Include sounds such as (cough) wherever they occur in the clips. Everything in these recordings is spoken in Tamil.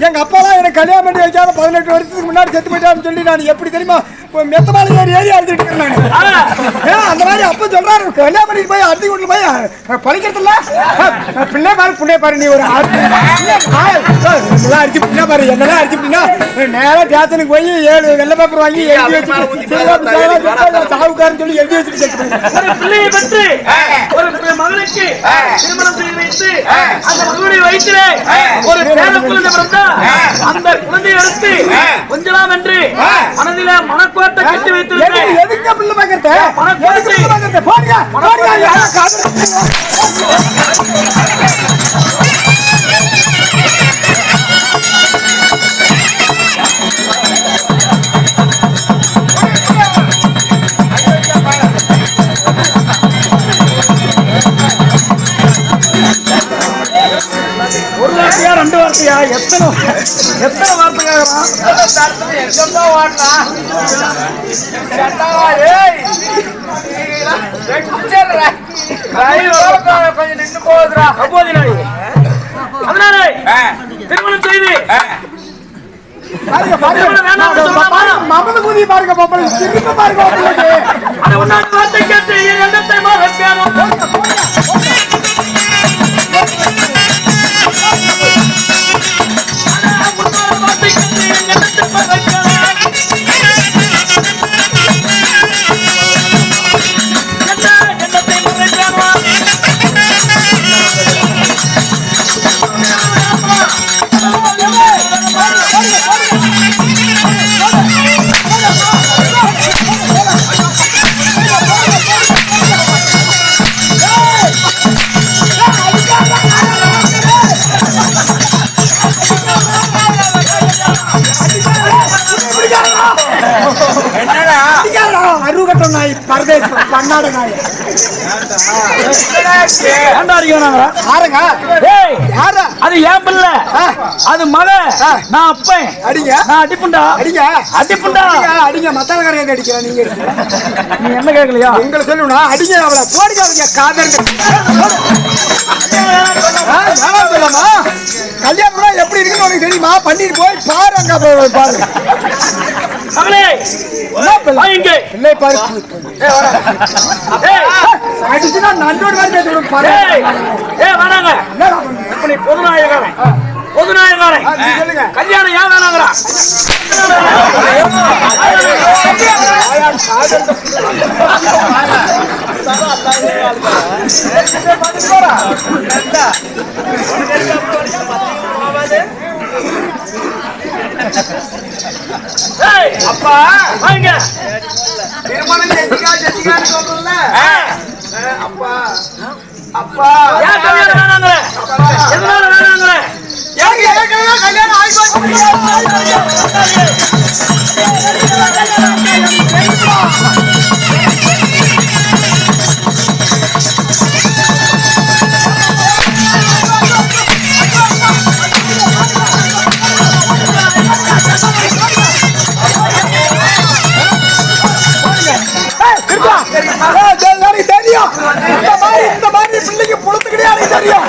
எங்க அப்பாலாம் எனக்கு கல்யாணம் பண்ணி வைக்காம பதினெட்டு வருஷத்துக்கு முன்னாடி செத்து போயிட்டான்னு சொல்லி நான் எப்படி தெரியுமா இப்போ மெத்த மாலை ஏறி ஏறி அழுதுட்டு இருக்கேன் அந்த மாதிரி அப்ப சொல்றாரு. கல்யாணம் பண்ணிட்டு போய் அறுதி கொண்டு போய் அஹ், பிள்ளை பாரு பிள்ளை பாரு நீ ஒரு ஆள். பிள்ளை பாரு. என்னெல்லாம் அடிச்சு பின்னா பாரு என்னெல்லாம் அடிச்சு பின்னா நேரா ஸ்டேஷனுக்கு போய் ஏழு வெள்ளை பேப்பர் வாங்கி எழுதி வச்சுட்டு சாவுக்காரன்னு சொல்லி எழுதி வச்சுட்டு பிள்ளையை பெற்று ஒரு பி- மகனுக்கு திருமணம் செய்து வைத்து அந்த மகனுடைய வயிற்றிலே ஒரு பேர குழந்தை பிறந்தா அந்த குழந்தையை எடுத்து கொஞ்சலாம் என்று மனதிலே மனக்கோட்டை கட்டி எதுக்கு வைத்திருக்கிறேன் எதுக்கு பிள்ளை பார்க்கறது பணம் எதுக்கு பிள்ளை பார்க்கறது போடுங்க போடுங்க யாரோ காதல் ஒரு வார்த்தையா ரெண்டு வார்த்தையா எத்தனை எத்தனை வார்த்தையா அதனாலே திருமணம் செய்து பாருங்க பாருங்க திருமணம் சொன்னா பாருங்க மமத குதி பாருங்க பாப்பா திரும்ப பாருங்க பரதேச பன்னாட நாய் ஆருங்க ஏய், யாரா? அது ஏன் பிள்ளை. அது மக நான் அப்பன். அடிங்க. நான் அடிப்புண்டா? அடிங்க. அடிப்புண்டா? அடிங்க மத்தால கரையாந்து அடிக்கிறேன் நீங்க. நீ என்ன கேட்கலையா? உங்களை சொல்லணும்னா அடிங்க அவளை போடுங்க அவங்க காதல் கல்யாணம் எப்படி இருக்குன்னு உனக்கு தெரியுமா? பண்ணிட்டு போய் பாரு அங்க பாரு. பிள்ளை? பாரு. அடிச்சுனா நண்டோடு மாதிரி பேசி விடும் பாரு. வேணாங்க. என்னடா பண்ணு? இப்ப நீ பொதுநாயகரன் பொதுநாயகரன் கல்யாணம் ஏன் வேணாங்கிறா ஏய், அப்பா வாங்க. திருமணம் செஞ்சுக்கா செஞ்சுக்கான்னு சொல்றல அப்பா. அப்பா. எதனால வேணாங்கிற எனக்கு ஏற்கனவே கல்யாணம் ஆகி போச்சு. ஏய், தெ- எனக்கு தெரியும் இந்த மாதிரி இந்த மாதிரி பிள்ளைக்கு புழுத்துக்கிட்டே எனக்கு தெரியும்.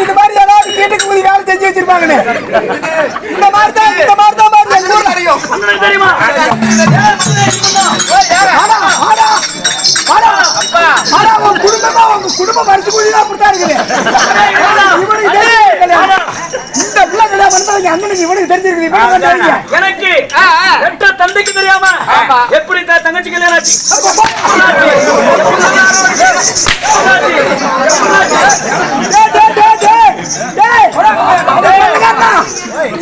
இந்த மாதிரி ஏதாவது வீட்டுக்கு போய் வேலை செஞ்சு வச்சிருப்பாங்கன்னு? இந்த மாதிரி தான் இந்த மாதிரி தான் மாதிரி தெரியுமா உங்க குடும்பமா உங்க குடும்ப மறுத்து கூடி தான் அப்படித்தான் இருக்குது. இந்த பிள்ளை கல்யாணம் பண்ணதுக்கு அண்ணனுக்கு இவனுக்கு வந்தாங்க எனக்கு தந்தைக்கு தெரியாம எப்படி த- தங்கச்சி கல்யாணம் ஆச்சு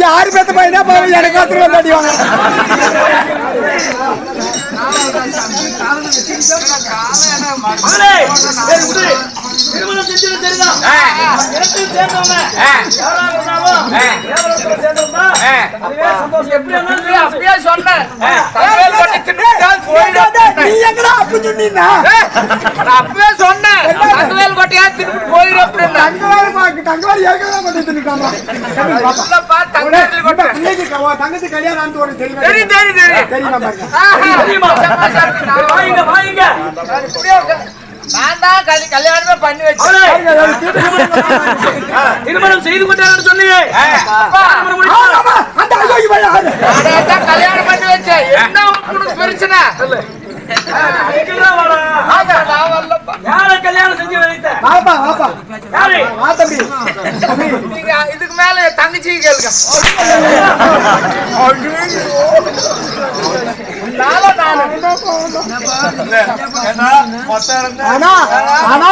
யாரு பேத்த பையனா போய் எனக்கு காத்துட்டு வந்து அடிவாங்க மகளே ஏய், விடு. திருமணம் செஞ்சது எனக்கு சேர்ந்தவங்க இருந்தாலும் சேர்ந்தவங்க எப்படி இருந்தாலும் சரி. நீ எங்கடா அப்படி சொன்னீங்கன்னா அப்பவே சொன்னேன். தங்கவேல் கோட்டையா திருப்பி போயிரு அப்படின்னு ஏற்கனவே கொண்டு தின்னுட்டாமா பிள்ளைக்கு தங்கச்சி கல்யாணம் உனக்கு தெரியுமா? தெரியும் தெரியும் தெரியும். தெரியுமா பாருங்க. ஆஹா. தெரியுமா? வாங்க. வாங்க நான் தான் கல்- கல்யாணமே பண்ணி வச்சேன். திருமணம் செய்து கொண்டாரு சொன்னீங்க. கல்யாணம் பண்ணி வச்சேன். என்ன பிரச்சனை? அதுக்கெல்லாம் வாடா. ஆமா, நான் வரலப்பா. யாரை கல்யாணம் செஞ்சு வைத்த வாப்பா, வாப்பா. யாரு வா தம்பி. தம்பி. நீங்க இதுக்கு மேல என் தங்கச்சியை கேளுங்க நாளா நானு. ஆனா ஆனா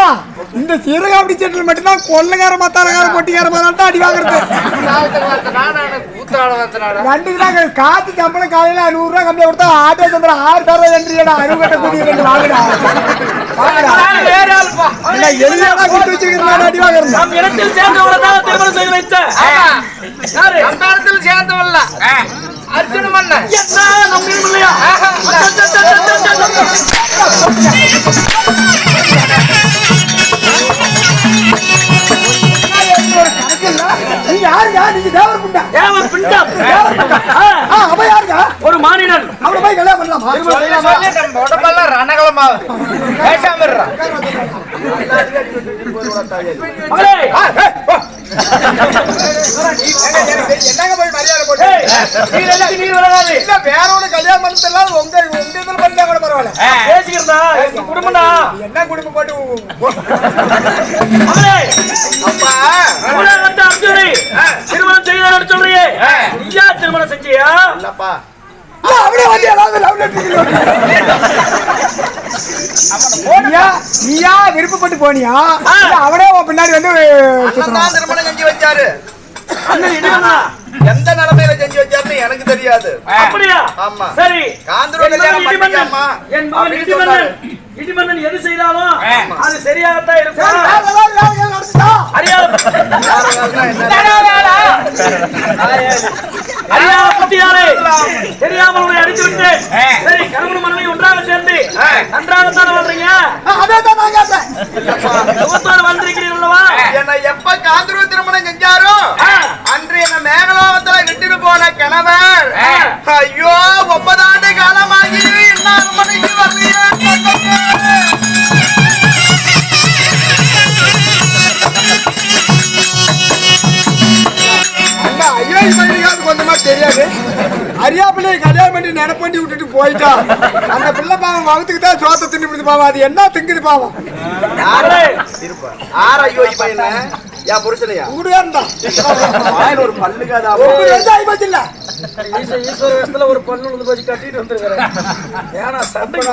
இந்த சீரகாப்படி செட்டில் மட்டும்தான் கொள்ளக்கார மத்தாரக்கார பொட்டிக்கார மாதிரி தான் அடி வாங்குறது? ரெண்டு தான் காத்து சம்பளம் காலையில நூறு ரூபாய் கம்மியா கொடுத்தா ஆட்டோ சந்திரம் ஆறு தர ரெண்டு அறுபட்ட கூடிய ரெண்டு வாங்குடா. எல்லாம் கொடுத்து வச்சுக்கிறேன் அடி வாங்குறது. நம் இடத்தில் சேர்ந்தவரை தான் திருமணம் செய்து வைத்த. ஆமா. யாரு? அந்த இடத்துல சேர்ந்தவன்ல. அர்ஜுன மன்னன். என்ன? நம்ம இனம் இல்லையா பண்ணலாமா உடம்பெல்லாம் ரணகலமாகுது. பேசாம என்னங்க போய் மரியாதை போட்டு வேற ஒரு கல்யாணம் பண்ணலாம் உங்க உங்க இதுல பண்ணா கூட பரவாயில்ல பேசிக்கிறதா எங்க குடும்பம்டா என்ன குடும்பம் போட்டு நீயா நீயா விருப்பப்பட்டு போனியா? அவனே பின்னாடி வந்து திருமணம் செஞ்சு வச்சாரு. எந்த நிலைமையில செஞ்சு வச்சாருன்னு எனக்கு தெரியாது. அப்படியா? ஆமா. சரி. காந்தரூர் என் மகன் கல்யாணம் இடிமன்னன் எது செய்தாலும் அது சரியாகத்தான் சரி, இருக்கும்? அறியாத புத்தியாரே தெரியாமல் உன்னை அடித்து விட்டு சரி கணவன் மனைவி ஒன்றாக சேர்ந்து நன்றாகத்தானே வாழ்றீங்க? வந்திருக்கிறீர்களா என்னை எப்ப காந்தரூர் பண்ணி நினைப்பண்டி விட்டுட்டு போயிட்டா. அந்த பிள்ளை பாவம் வகுத்துக்கு தான் சோத்த தின்னு பாவம். அது என்ன திங்குது பாவம்? ஆர் ஐயோ பையன யா புருஷனையா? இருந்தா வாயில ஒரு பல்லுக்காதா ஆகி போச்சு இல்ல வந்து போச்சு கட்டிட்டு வந்திருக்கிறேன். ஏன்னா போவாங்க.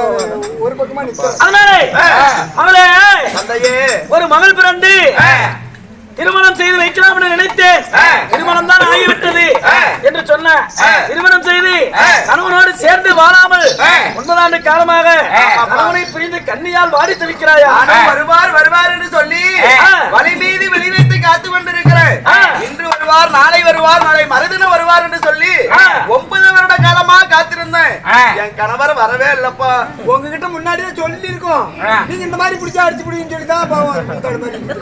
ஒரு பக்கமா நிக்க. அதனாலே அவளே ஒரு மகள் பிறந்து. திருமணம் செய்து வைக்கலாம் என்று நினைத்தேன். திருமணம் தான் ஆகிவிட்டது என்று சொன்ன. திருமணம் செய்து கணவனோடு சேர்ந்து வாழாமல் ஒன்பதாண்டு காலமாக கணவனை பிரிந்து கண்ணியால் வாடி தவிக்கிறாயா வருவார் வருவார் என்று சொல்லி. வழி மீது வெளி வைத்து காத்து கொண்டிருக்கிறேன் ஆ. இன்று வருவார் நாளை வருவார் நாளை மறுதினம் வருவார் என்று சொல்லி. ஒன்பது வருட காலமா காத்திருந்தேன். என் கணவர் வரவே இல்லப்பா. உங்ககிட்ட முன்னாடியே சொல்லி இருக்கோம் நீங்க இந்த மாதிரி பிடிச்சா அடிச்சு பிடிக்குன்னு சொல்லி தான் பாவம்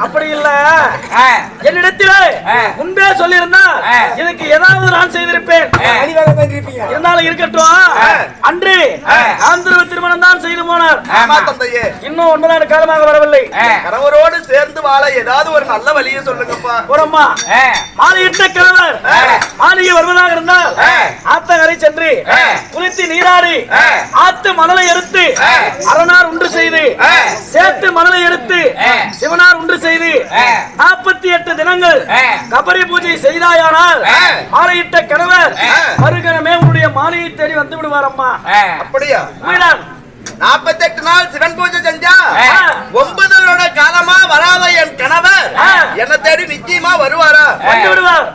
அப்படி இல்ல. என்னிடத்திலே முன்பே சொல்லியிருந்தா இதுக்கு ஏதாவது நான் செய்திருப்பேன். இருந்தாலும் இருக்கட்டும். அன்று ஆந்திரவ திருமணம் தான் செய்து போனார். இன்னும் ஒன்பதாண்டு காலமாக வரவில்லை. கணவரோடு சேர்ந்து வாழ ஏதாவது ஒரு நல்ல வழியை சொல்லுங்கப்பா. போறம்மா. மாலையிட்ட கிழவர் மாளிகை வருவதாக இருந்தால் ஆத்தங்கரை சென்று குளித்து நீராடி ஆத்து மணலை எடுத்து அரணார் ஒன்று செய்து சேத்து மணலை எடுத்து சிவனார் ஒன்று செய்து நாற்பத்தி எட்டு தினங்கள் கபரி பூஜை செய்தாயானால் மாலையிட்ட மாலையை தேடி வந்து விடுவார் அம்மா அப்படியா உண்மைதான் நாற்பத்தெட்டு நாள் சிவன் பூஜை செஞ்சா. ஒன்பது வருட காலமா வராத என் கணவர். என்ன தேடி நிச்சயமா வருவாரா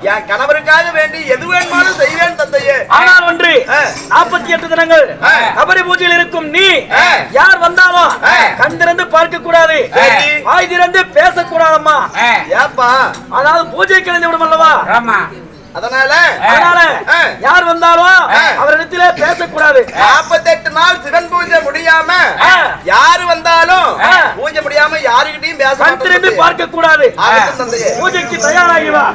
என் கணவருக்காக வேண்டி எது வேணுமானும் செய்வேன் தந்தையே ஆனால் ஒன்று. நாற்பத்தி எட்டு தினங்கள். கபரி பூஜையில் இருக்கும் நீ. யார் வந்தாலும் ஆ. கண் திறந்து பார்க்க கூடாது. வாய் திறந்து பேசக்கூடாதம்மா ஏப்பா அதாவது பூஜை கலைந்து விடும் அல்லவா அதனால அதனால யார் வந்தாலும் அவரிடத்திலே பேசக்கூடாது. (laughs) நாற்பத்தெட்டு நாள் சிவன் பூஜை முடியாம யாரு வந்தாலும் பூஜை முடியாம யாருகிட்டையும் பேச திரும்பி பார்க்க கூடாது பூஜைக்கு தயாராகி வா.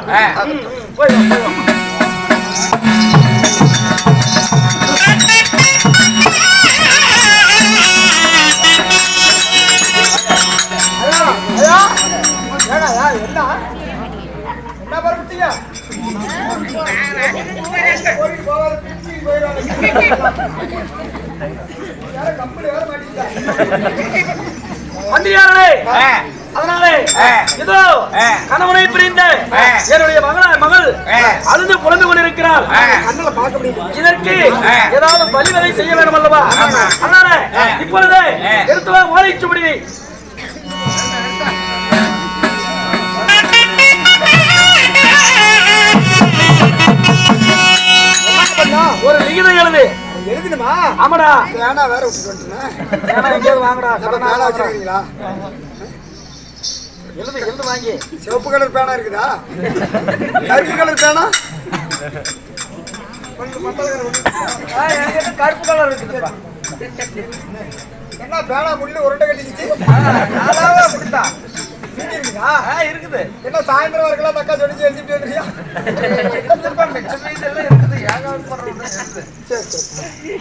என்ன? மந்திரியாரே அதனாலே. இதோ. கணவனை பிரிந்த. என்னுடைய மகள மகள். அழுது புலந்து முடியுமா? இதற்கு. ஏதாவது வழிவகை செய்ய வேண்டும் அல்லவா. அதனால. இப்பொழுது ஆ. எடுத்து வா ஒரு லிகிதம் எழுது. எழுதணுமா ஆமாடா. பேனா வேற விட்டுட்டு வந்துட்டேன். எங்கேயாவது வாங்கடா. கடனா. வச்சிருக்கீங்களா? எழுது எழுது வாங்கி. சிவப்பு கலர் பேனா இருக்குதா? கருப்பு கலர் பேனா. கருப்பு கலர் இருக்குதுப்பா என்ன பேனா முள்ளு உருண்டை கட்டிக்கிச்சு? நானாவே அப்படித்தான். இங்க இருக்குதா. என்ன சாயந்தரம் வரைக்கும் தக்கா சொல்லிச்சு எழுதிட்டு சரி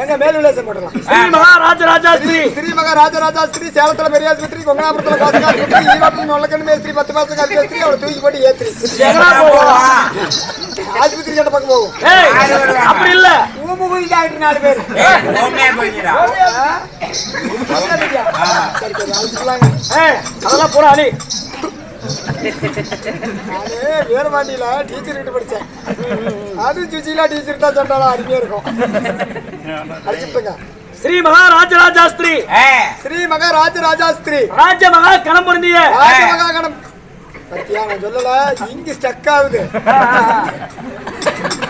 எங்க மேல் விலாசம் போடலாம் ஸ்ரீ மகாராஜ ராஜாஸ்திரி ஸ்ரீ மகா ராஜராஜா ஸ்ரீ சேலத்துல பெரிய ஆஸ்பத்திரி கொங்கனாபுரத்துல காசு ஆஸ்பத்திரி ஈவாப்பு நொல்லக்கண்ணு மேஸ்திரி பத்து மாசம் காசு மேஸ்திரி அவளை தூக்கி போட்டு ஏத்திரி. ஆஸ்பத்திரி கிட்ட பக்கம் போகும். அப்படி இல்ல. ஊமுகுதி ஆயிட்டு நாலு பேர். அதெல்லாம் போடா அலி டீச்சர் கிட்ட படிச்சேன். அது சுச்சிலா டீச்சர் தான் சொன்னாலும் அருமையா இருக்கும். அடிச்சுட்டுங்க ஸ்ரீ மகாராஜ ராஜாஸ்திரி ஆ, ஸ்ரீ மகா ராஜராஜாஸ்திரி. ராஜ மகா களம் பொருந்திய. ராஜ மகாகணம் பத்தியா நான் சொல்லல இங்க ஸ்டக் ஆகுது.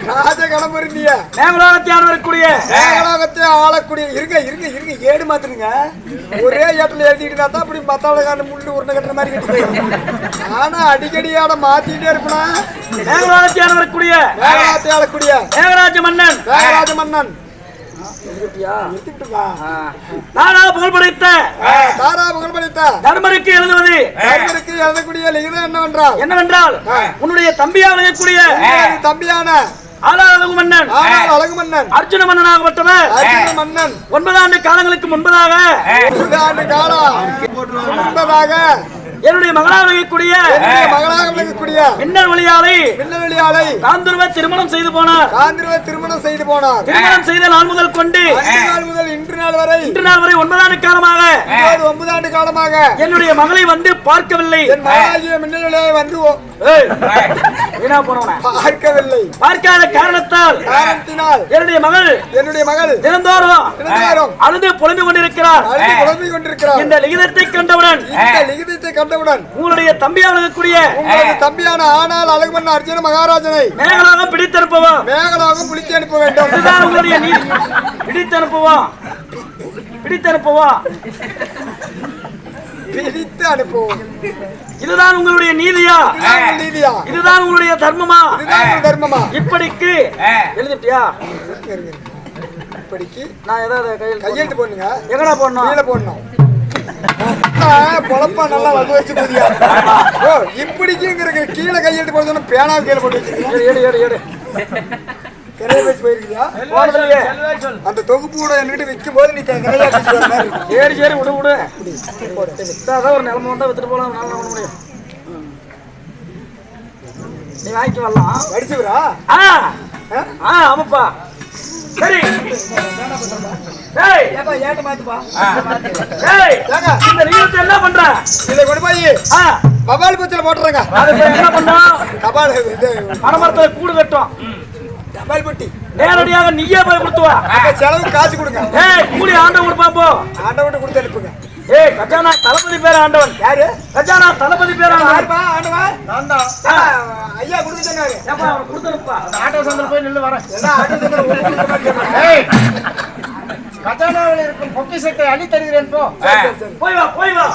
ராஜ கணம் இருந்திய மேகலோகத்தியான வரக்கூடிய மேகலோகத்தை ஆளக்கூடிய இருங்க இருங்க இருங்க ஏடு மாத்துருங்க ஒரே ஏட்டில் தான் அப்படி மத்தவளக்கான முள்ளு உருண்டை கட்டுற மாதிரி கட்டி ஆனா அடிக்கடியான மாத்திட்டே இருப்பனா? மேகலோகத்தியான வரக்கூடிய மேகலோகத்தை ஆளக்கூடிய. மேகராஜ மன்னன். மேகராஜ மன்னன். நானா புகழ் படைத்த தாரா புகழ் படித்த தர்மருக்கு எழுதுவது கர்மருக்கு எழுதக்கூடிய லிகிதம் என்னவென்றால்? என்னவென்றால் உன்னுடைய தம்பியா விளங்கக்கூடிய உங்களது தம்பியான ஆளாளகு மன்னன் அழகு மன்னன் அர்ஜுன மன்னனாகப்பட்டவர். அர்ஜுன மன்னன். ஒன்பதாண்டு காலங்களுக்கு முன்பதாக ஆண்டு காலம். முன்பதாக என்னுடைய மகளாக என்னுடைய மகளாக விளங்கக்கூடிய மின்னல் வழியாலை மின்னவெளி ஆலை காந்துருவ திருமணம் செய்து போனார். காந்திரவை திருமணம் செய்து போனார். திருமணம் செய்த நாள் முதல் கொண்டு நாள் முதல் இன்று நாள் வரை இன்று நாள் வரை ஒன்பதாண்டு காலமாக இப்போது ஒன்பது ஆண்டு காலமாக என்னுடைய மகளை வந்து பார்க்கவில்லை. என் மகளாகிய மின்னலிலே வந்து ஒ- ஏய், வீணா போனவன? பார்க்கவில்லை. பார்க்காத காரணத்தால் காரணத்தினால் என்னுடைய மகள் என்னுடைய மகள் தினந்தோறும் தினந்தோறும் அழுது புலம்பி கொண்டிருக்கிறார். அழுது குழம்பிக் கொண்டிருக்கிறார். இந்த லிகிதத்தை கண்டவுடன் இந்த லிகிதத்தை கண்டவுடன் உங்களுடைய தம்பியா விளங்கக்கூடிய உங்களது தம்பியான ஆனால் அழகுமன் அர்ஜுன மகாராஜனை மேகலாக பிடித்தனுப்புவோம். மேகலாக புளித்து அனுப்ப வேண்டும். இதுதான் உங்களுடைய நீதி. பிடித்தனுப்புவோம். பிடித்தனுப்புவோம். பிடித்து அனுப்புவோம். இதுதான் உங்களுடைய நீதியா? நீதியா? இதுதான் உங்களுடைய தர்மமா? தர்மமா? இப்படிக்கு. எழுதிட்டியா. இப்படிக்கு நான் ஏதாவது கையில் கையெழுத்து போடுங்க எங்கடா போடணும்? கீழே போடணும். பொழப்பா நல்லா வந்து வச்சு போதியா இப்படிக்குங்கிற கீழே கையெழுத்து போட சொன்னா பேனா கீழே போட்டு வச்சிருக்கீங்க எடு எடு எடு கிரைய பேசி போயிருக்கியா போனதில்லையே அந்த தொகுப்பு கூட என்கிட்ட விற்கும் போது நீ கிரையா. சரி சரி விடு விடு. அதான் ஒரு நிலம வந்தா வித்துட்டு போலாம் நல்லா முடியும். நீ வாங்கிட்டு வரலாம். வடிச்சுக்கிறா? ஆ. ஆ? ஆமாப்பா. சரி. என்ன பண்ற? இதை கொண்டு போய். ஆ. கபால் பச்சல போட்டுறேங்க கபால் இது பணமரத்துல கூடு கட்டும். கபால் பட்டி நேரடியாக நீயே போய் கொடுத்துவா செலவு காசு கொடுங்க. ஏய் கூலி ஆண்டவன் கொடுப்பான் போ. ஆண்டவன்ட்ட கொடுத்து அனுப்புங்க. ஏய் கஜானா தளபதி பேர் ஆண்டவன்? யாரு? கஜானா தளபதி பேர் ஆண்டவன்? ஆண்டவன் நான் தான். ஐயா கொடுக்க சொன்னாரு. ஏப்பா அவன் கொடுத்துருப்பா ஆட்டோ சந்தில் போய் நில்லு வரேன். எல்லாம் ஆட்டோ சந்தில. ஏய், கஜானாவில் இருக்கும் பொக்கிஷத்தை அள்ளி தருகிறேன் போ போய் வா போய் வா.